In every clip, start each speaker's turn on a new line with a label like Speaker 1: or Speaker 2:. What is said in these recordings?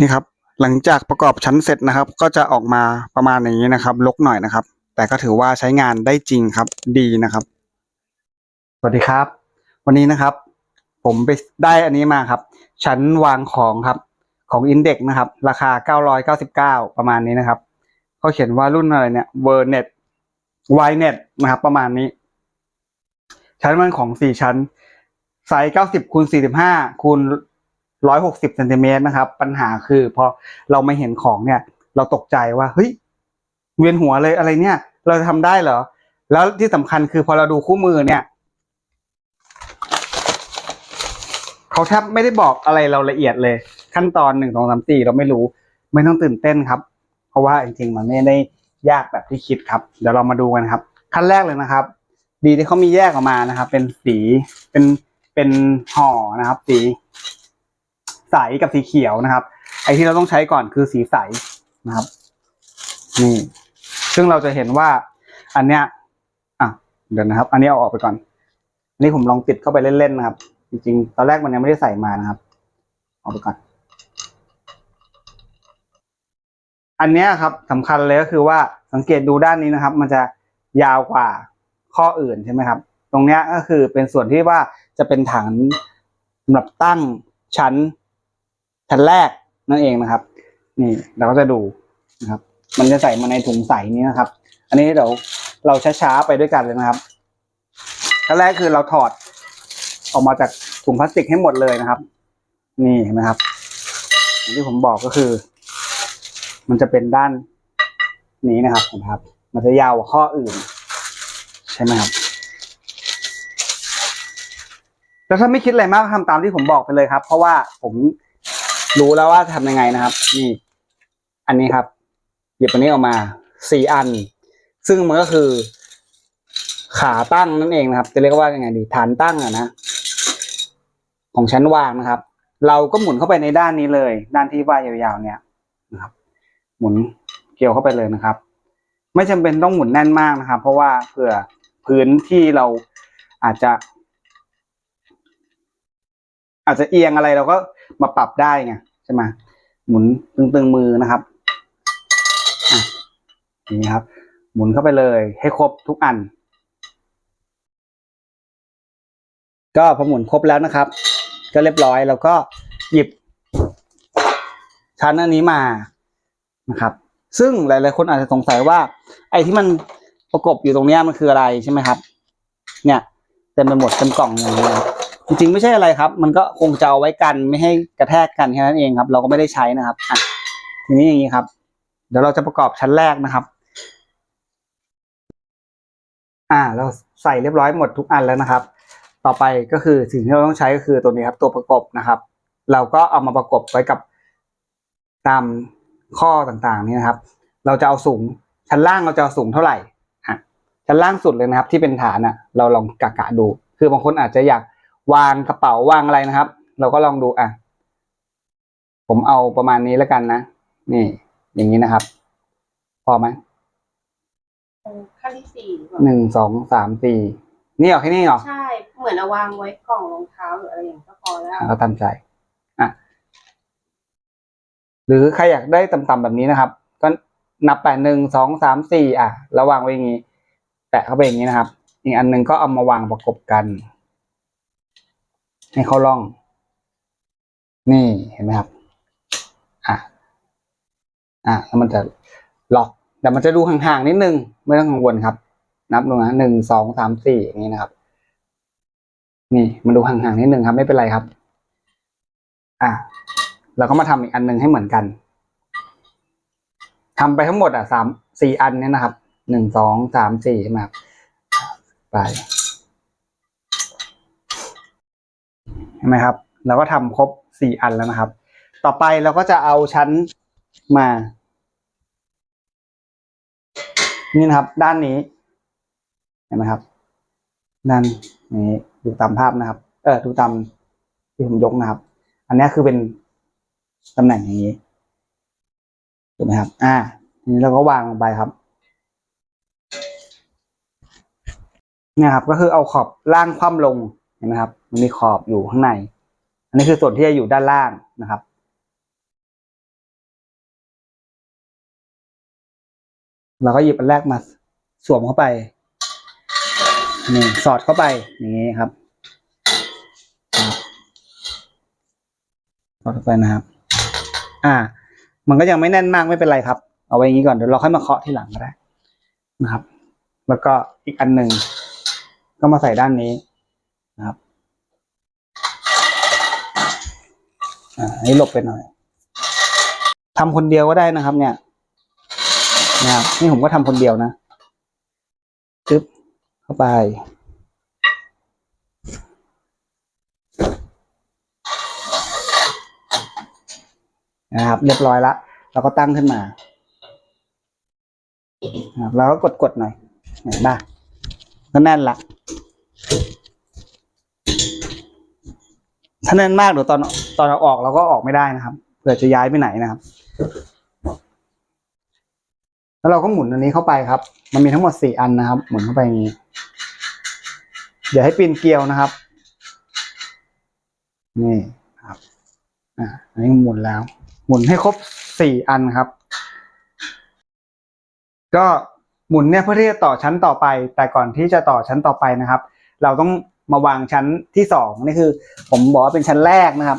Speaker 1: นี่ครับ หลังจากประกอบชั้นเสร็จนะครับ ก็จะออกมาประมาณอย่างนี้นะครับรกหน่อยนะครับ แต่ก็ถือว่าใช้งานได้จริงครับ ดีนะครับ สวัสดีครับ วันนี้นะครับ ผมไปได้อันนี้มาครับ ชั้นวางของครับของอินเด็กนะครับ ราคา 999 ประมาณนี้นะครับเขาเขียนว่ารุ่นอะไรเนี่ยเวอร์เน็ตไวเน็ตนะครับ ประมาณนี้ ชั้นมันของสี่ชั้นไซส์90คูณ45คูณ 160เซนติเมตรนะครับ ปัญหาคือพอเราไม่เห็นของเนี่ย เราตกใจว่าเฮ้ยเวียนหัวเลยอะไรเนี่ย เราจะทำได้เหรอ แล้วที่สำคัญคือพอเราดูคู่มือเนี่ยเขาแทบไม่ได้บอกอะไรเราละเอียดเลย ขั้นตอนหนึ่งสองสามสี่เราไม่รู้ ไม่ต้องตื่นเต้นครับ เพราะว่าจริงๆมันไม่ได้ยากแบบที่คิดครับ เดี๋ยวเรามาดูกันครับ ขั้นแรกเลยนะครับ ดีที่เขามีแยกออกมานะครับ เป็นสีเป็นเป็นห่อนะครับ สี ใสกับสีเขียวนะครับ ไอที่เราต้องใช้ก่อนคือสีใสนะครับ นี่ ซึ่งเราจะเห็นว่า อันเนี้ย อะ เดี๋ยวนะครับ อันนี้เอาออกไปก่อน อันนี้ผมลองติดเข้าไปเล่นๆนะครับ จริงๆ ตอนแรกมันยังไม่ได้ใส่มานะครับเอาไปก่อน อันเนี้ยครับสำคัญเลยก็คือว่าสังเกตดูด้านนี้นะครับ มันจะยาวกว่าข้ออื่นใช่ไหมครับ ตรงเนี้ยก็คือเป็นส่วนที่ว่าจะเป็นฐานสำหรับตั้งชั้น ชั้นแรกนั่นเองนะครับ นี่เราก็จะดูนะครับ มันจะใส่มาในถุงใสนี้นะครับ อันนี้เดี๋ยวเราช้าๆไปด้วยกันเลยนะครับขั้นแรกคือเราถอดออกมาจากถุงพลาสติกให้หมดเลยนะครับ นี่เห็นไหมครับอย่างที่ผมบอกก็คือ มันจะเป็นด้านนี้นะครับนะครับ มันจะยาวกว่าข้ออื่น ใช่ไหมครับแล้วถ้าไม่คิดอะไรมากทำตามที่ผมบอกไปเลยครับ เพราะว่าผม รู้แล้วว่าทำยังไงนะครับ นี่ อันนี้ครับ หยิบอันนี้ออกมาสี่อัน ซึ่งมันก็คือ ขาตั้งนั่นเองนะครับ จะเรียกว่ายังไงดี ฐานตั้งอะนะของชั้นวางนะครับ เราก็หมุนเข้าไปในด้านนี้เลย ด้านที่ว่ายาวๆเนี่ยนะครับ หมุนเกี่ยวเข้าไปเลยนะครับ ไม่จำเป็นต้องหมุนแน่นมากนะครับ เพราะว่าเผื่อพื้นที่เราอาจจะ อาจจะเอียงอะไรเราก็ มาปรับได้ไงใช่ไหมหมุนตึงๆมือนะครับอย่างนี้ครับ หมุนเข้าไปเลย ให้ครบทุกอัน ก็พอหมุนครบแล้วนะครับ ก็เรียบร้อยแล้วก็หยิบ ชั้นอันนี้มานะครับ ซึ่งหลายๆคนอาจจะสงสัยว่า ไอ้ที่มันประกบอยู่ตรงเนี้ยมันคืออะไรใช่ไหมครับ เนี่ยเต็มไปหมดเต็มกล่องอย่างนี้ครับ จริงๆไม่ใช่อะไรครับ มันก็คงจะเอาไว้กันไม่ให้กระแทกกันแค่นั้นเองครับ เราก็ไม่ได้ใช้นะครับอะทีนี้อย่างนี้ครับ เดี๋ยวเราจะประกอบชั้นแรกนะครับ อ่า เราใส่เรียบร้อยหมดทุกอันแล้วนะครับ ต่อไปก็คือสิ่งที่เราต้องใช้ก็คือตัวนี้ครับ ตัวประกบนะครับ เราก็เอามาประกบไว้กับตามข้อต่างๆนี่นะครับ เราจะเอาสูงชั้นล่างเราจะเอาสูงเท่าไหร่อะชั้นล่างสุดเลยนะครับ ที่เป็นฐานอะ เราลองกะกะดู คือบางคนอาจจะอยาก วางกระเป๋าวางอะไรนะครับ เราก็ลองดูอะ ผมเอาประมาณนี้แล้วกันนะ นี่ อย่างนี้นะครับ พอไหม
Speaker 2: ขั้นที่สี่หรือเปล่า
Speaker 1: หนึ่งสองสามสี่นี่เหรอแค่นี้เหรอ
Speaker 2: ใช่ เหมือนเอาวางไว้กล่องรองเท้าหรืออะไรอย่างนี้ก็พอแล้ว
Speaker 1: อะก็ตามใจอะหรือใครอยากได้ต่ำๆแบบนี้นะครับ ก็นับแปดหนึ่งสองสามสี่อะแล้ววางไว้อย่างนี้ แตะเข้าไปอย่างนี้นะครับ อีกอันหนึ่งก็เอามาวางประกบกัน ให้เข้าร่อง นี่เห็นไหมครับ อะอะแล้วมันจะล็อกแต่มันจะดูห่างๆนิดนึง ไม่ต้องกังวลครับ นับดูนะหนึ่งสองสามสี่อย่างนี้นะครับ นี่มันดูห่างๆนิดนึงครับ ไม่เป็นไรครับ อะเราก็มาทำอีกอันหนึ่งให้เหมือนกันทำไปทั้งหมดอะสามสี่อันเนี่ยนะครับหนึ่งสองสามสี่ใช่ไหมครับไปเห็นไหมครับ เราก็ทำครบสี่อันแล้วนะครับ ต่อไปเราก็จะเอาชั้นมา นี่นะครับ ด้านนี้ เห็นไหมครับ ด้านนี้ดูตามภาพนะครับ เออดูตามที่ผมยกนะครับ อันนี้คือเป็นตำแหน่งอย่างนี้ถูกไหมครับ อ่าทีนี้เราก็วางลงไปครับนี่ครับ ก็คือเอาขอบล่างคว่ำลงเห็นไหมครับ มันมีขอบอยู่ข้างใน อันนี้คือส่วนที่จะอยู่ด้านล่างนะครับเราก็หยิบอันแรกมาสวมเข้าไปนี่สอดเข้าไปอย่างนี้ครับสอดเข้าไปนะครับ อ่า มันก็ยังไม่แน่นมากไม่เป็นไรครับ เอาไว้อย่างนี้ก่อนเดี๋ยวเราค่อยมาเคาะที่หลังก็ได้นะครับ แล้วก็อีกอันหนึ่งก็มาใส่ด้านนี้นะครับ อ่าอันนี้หลบไปหน่อยทำคนเดียวก็ได้นะครับ เนี่ยนะครับนี่ผมก็ทำคนเดียวนะจึ๊บเข้าไป นะครับ เรียบร้อยละเราก็ตั้งขึ้นมานะครับแล้วก็กดกดๆหน่อยเห็นป่ะก็แน่นละ ถ้าแน่นมากเดี๋ยวตอนตอนเราออกเราก็ออกไม่ได้นะครับเผื่อจะย้ายไปไหนนะครับ แล้วเราก็หมุนอันนี้เข้าไปครับ มันมีทั้งหมดสี่อันนะครับ หมุนเข้าไปอย่างนี้ เดี๋ยวให้ปีนเกลียวนะครับ นี่ครับ อ่าอันนี้หมุนแล้ว หมุนให้ครบสี่อันครับ ก็หมุนเนี่ยเพื่อที่จะต่อชั้นต่อไป แต่ก่อนที่จะต่อชั้นต่อไปนะครับ เราต้อง มาวางชั้นที่สองนี่คือ ผมบอกว่าเป็นชั้นแรกนะครับ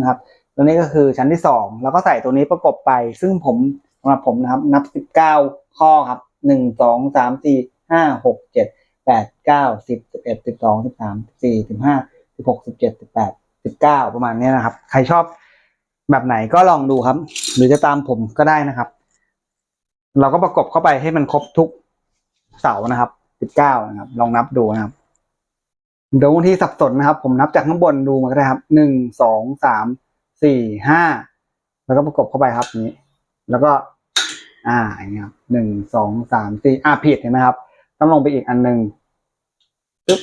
Speaker 1: นะครับ ตัวนี้ก็คือชั้นที่สองแล้วก็ใส่ตัวนี้ประกบไป ซึ่งผมสำหรับผมนะครับ นับสิบเก้าข้อครับหนึ่งสองสามสี่ห้าหกเจ็ดแปดเก้าสิบสิบเอ็ดสิบสองสิบสามสิบสี่สิบห้าสิบหกสิบเจ็ดสิบแปดสิบเก้าประมาณนี้นะครับ ใครชอบแบบไหนก็ลองดูครับ หรือจะตามผมก็ได้นะครับ เราก็ประกบเข้าไปให้มันครบทุกเสานะครับสิบเก้านะครับ ลองนับดูนะครับ เดี๋ยวบางทีสับสนนะครับ ผมนับจากข้างบนดูมาก็ได้ครับหนึ่งสองสามสี่ห้าแล้วก็ประกบเข้าไปครับนี้ แล้วก็ อ่าอย่างนี้ครับหนึ่งสองสามสี่อ่าผิดเห็นไหมครับ ต้องลงไปอีกอันหนึ่งปึ๊บ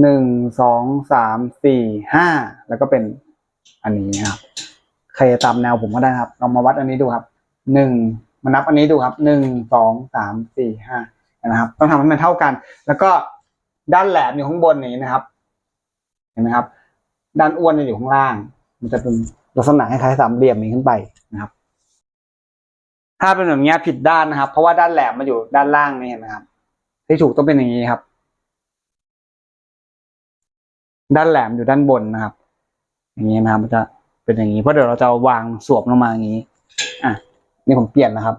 Speaker 1: หนึ่งสองสามสี่ห้าแล้วก็เป็นอันนี้ครับใครจะตามแนวผมก็ได้ครับลองมาวัดอันนี้ดูครับหนึ่งมานับอันนี้ดูครับหนึ่งสองสามสี่ห้านะครับ ต้องทำให้มันเท่ากัน แล้วก็ ด้านแหลมอยู่ข้างบนนี้นะครับ เห็นไหมครับ ด้านอ้วนอยู่ข้างล่าง มันจะเป็นลักษณะคล้ายๆสามเหลี่ยมนี้ขึ้นไปนะครับ ถ้าเป็นแบบนี้ผิดด้านนะครับ เพราะว่าด้านแหลมมันอยู่ด้านล่างนี่เห็นไหมครับ ที่ถูกต้องเป็นอย่างนี้ครับ ด้านแหลมอยู่ด้านบนนะครับ อย่างนี้นะครับ มันจะเป็นอย่างนี้เพราะเดี๋ยวเราจะวางสวมลงมาอย่างนี้ อะนี่ผมเปลี่ยนนะครับ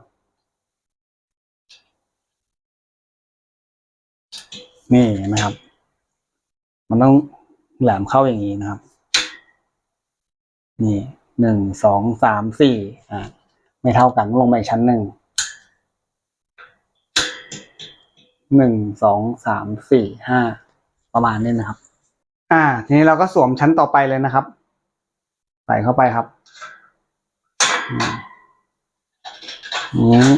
Speaker 1: นี่เห็นไหมครับ มันต้องแหลมเข้าอย่างนี้นะครับ นี่หนึ่งสองสามสี่อ่าไม่เท่ากันลงไปชั้นหนึ่งหนึ่งสองสามสี่ห้าประมาณนี้นะครับ อ่า ทีนี้เราก็สวมชั้นต่อไปเลยนะครับ ใส่เข้าไปครับอืมอืม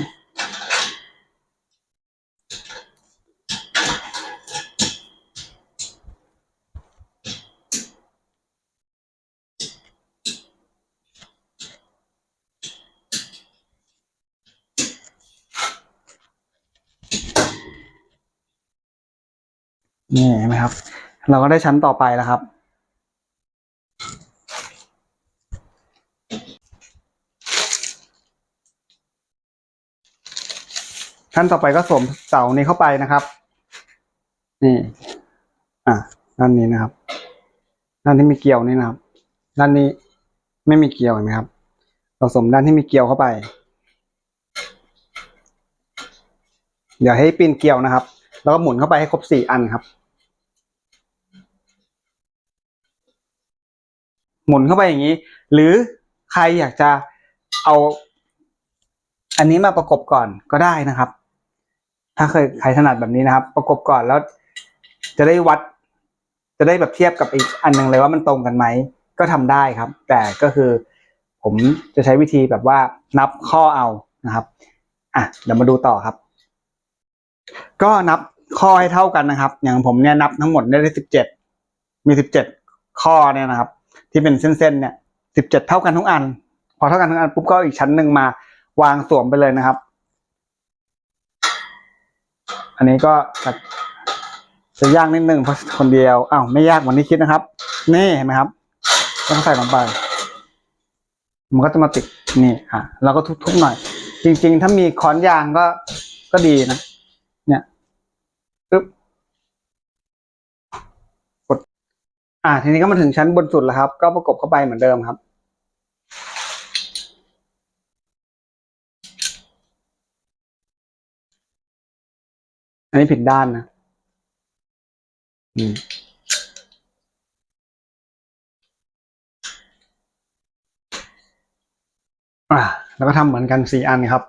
Speaker 1: นี่เห็นไหมครับ เราก็ได้ชั้นต่อไปแล้วครับ ขั้นต่อไปก็สวมเสานี้เข้าไปนะครับ นี่ อะด้านนี้นะครับ ด้านที่มีเกลียวนี่นะครับ ด้านนี้ไม่มีเกลียวเห็นไหมครับ เราสวมด้านที่มีเกลียวเข้าไป เดี๋ยวให้ปีนเกลียวนะครับ แล้วก็หมุนเข้าไปให้ครบสี่อันครับ หมุนเข้าไปอย่างนี้ หรือใครอยากจะเอา อันนี้มาประกบก่อนก็ได้นะครับ ถ้าเคยใครถนัดแบบนี้นะครับ ประกบก่อนแล้ว จะได้วัด จะได้แบบเทียบกับอีกอันหนึ่งเลยว่ามันตรงกันไหมก็ทำได้ครับ แต่ก็คือผมจะใช้วิธีแบบว่านับข้อเอานะครับอะเดี๋ยวมาดูต่อครับ ก็นับข้อให้เท่ากันนะครับ อย่างผมเนี่ยนับทั้งหมดได้สิบเจ็ดมีสิบเจ็ดข้อเนี่ยนะครับ ที่เป็นเส้นๆเนี่ยสิบเจ็ดเท่ากันทุกอัน พอเท่ากันทุกอันปุ๊บก็อีกชั้นหนึ่งมาวางสวมไปเลยนะครับ อันนี้ก็จะยากนิดนึงเพราะคนเดียวอ้าวไม่ยากเหมือนที่คิดนะครับ นี่เห็นไหมครับต้องใส่ลงไป มันก็จะมาติดนี่อะเราก็ทุบๆหน่อย จริง ๆ ถ้ามีค้อนยางก็ก็ดีนะ เนี่ยปึ๊บกด อ่าทีนี้ก็มาถึงชั้นบนสุดแล้วครับ ก็ประกบเข้าไปเหมือนเดิมครับ อันนี้ผิดด้านนะอืมอ่าแล้วก็ทำเหมือนกันสี่อันครับ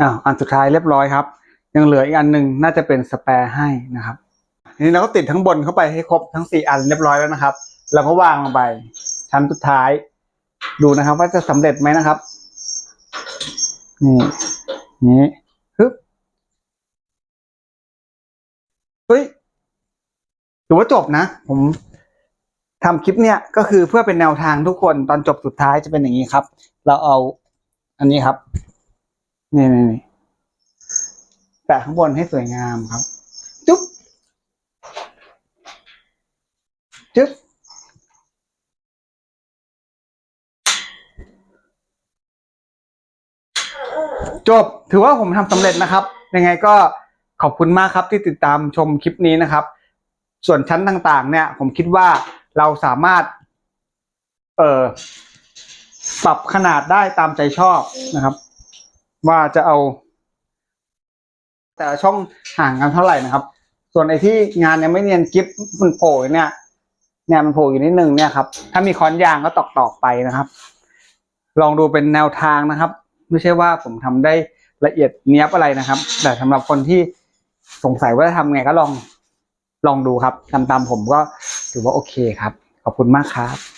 Speaker 1: อ้าวอันสุดท้ายเรียบร้อยครับ ยังเหลืออีกอันหนึ่งน่าจะเป็นสแปร์ให้นะครับที นี้เราก็ติดทั้งบนเข้าไปให้ครบทั้งสี่อันเรียบร้อยแล้วนะครับแล้วก็วางลงไป ชั้นสุดท้าย ดูนะครับ ว่าจะสำเร็จไหมนะครับ นี่นี่ฮึบเฮ้ยถือว่าจบนะ ผมทำคลิปเนี่ยก็คือเพื่อเป็นแนวทางทุกคนตอนจบสุดท้ายจะเป็นอย่างนี้ครับ เราเอาอันนี้ครับ นี่นี่นี่แปะข้างบนให้สวยงามครับจุ๊บ จุ๊บจบถือว่าผมทำสำเร็จนะครับ ยังไงก็ขอบคุณมากครับที่ติดตามชมคลิปนี้นะครับ ส่วนชั้นต่างๆ เนี่ย ผมคิดว่าเราสามารถ เอ่อปรับขนาดได้ตามใจชอบนะครับ ว่าจะเอา แต่ช่องห่างกันเท่าไหร่นะครับ ส่วนไอ้ที่งานยังไม่เนียนกิฟมันโผล่เนี่ย เนี่ยมันโผล่อยู่นิดนึงเนี่ยครับ ถ้ามีค้อนยางก็ตอกตอกไปนะครับ ลองดูเป็นแนวทางนะครับ ไม่ใช่ว่าผมทำได้ละเอียดเนี้ยบอะไรนะครับ แต่สำหรับคนที่สงสัยว่าจะทำไงก็ลองลองดูครับทำตามผมก็ถือว่าโอเคครับ ขอบคุณมากครับ